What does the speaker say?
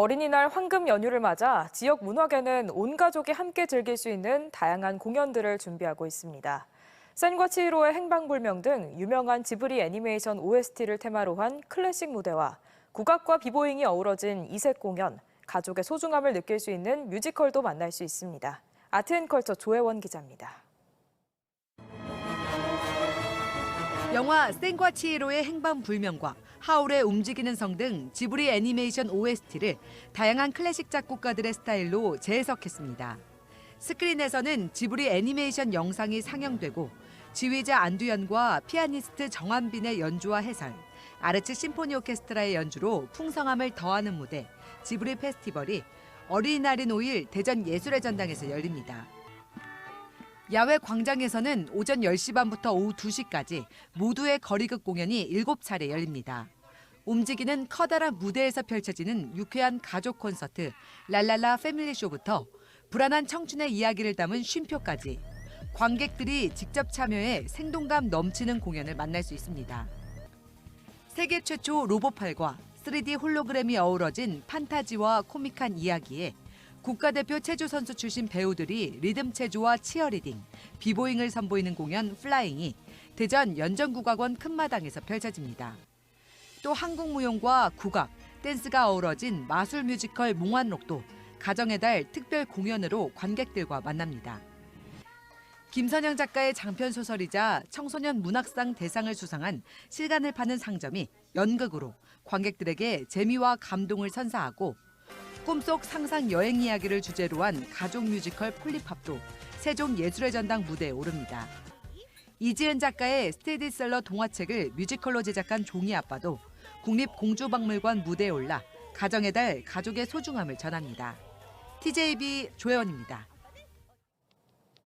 어린이날 황금 연휴를 맞아 지역 문화계는 온 가족이 함께 즐길 수 있는 다양한 공연들을 준비하고 있습니다. 센과 치히로의 행방불명 등 유명한 지브리 애니메이션 OST를 테마로 한 클래식 무대와 국악과 비보잉이 어우러진 이색 공연, 가족의 소중함을 느낄 수 있는 뮤지컬도 만날 수 있습니다. 아트앤컬처 조혜원 기자입니다. 영화 생과 치히로의 행방불명과 하울의 움직이는 성 등 지브리 애니메이션 OST를 다양한 클래식 작곡가들의 스타일로 재해석했습니다. 스크린에서는 지브리 애니메이션 영상이 상영되고 지휘자 안두현과 피아니스트 정한빈의 연주와 해설, 아르츠 심포니 오케스트라의 연주로 풍성함을 더하는 무대 지브리 페스티벌이 어린이날인 5일 대전 예술의 전당에서 열립니다. 야외 광장에서는 오전 10시 반부터 오후 2시까지 모두의 거리극 공연이 7차례 열립니다. 움직이는 커다란 무대에서 펼쳐지는 유쾌한 가족 콘서트 랄랄라 패밀리 쇼부터 불안한 청춘의 이야기를 담은 쉼표까지 관객들이 직접 참여해 생동감 넘치는 공연을 만날 수 있습니다. 세계 최초 로보팔과 3D 홀로그램이 어우러진 판타지와 코믹한 이야기에 국가대표 체조 선수 출신 배우들이 리듬 체조와 치어리딩, 비보잉을 선보이는 공연 플라잉이 대전 연정국악원 큰마당에서 펼쳐집니다. 또 한국 무용과 국악, 댄스가 어우러진 마술 뮤지컬 몽환록도 가정의 달 특별 공연으로 관객들과 만납니다. 김선영 작가의 장편 소설이자 청소년 문학상 대상을 수상한 실간을 파는 상점이 연극으로 관객들에게 재미와 감동을 선사하고 꿈속 상상 여행 이야기를 주제로 한 가족 뮤지컬 폴리팝도 세종 예술의 전당 무대에 오릅니다. 이지은 작가의 스테디셀러 동화책을 뮤지컬로 제작한 종이 아빠도 국립공주박물관 무대에 올라 가정의 달 가족의 소중함을 전합니다. TJB 조혜원입니다.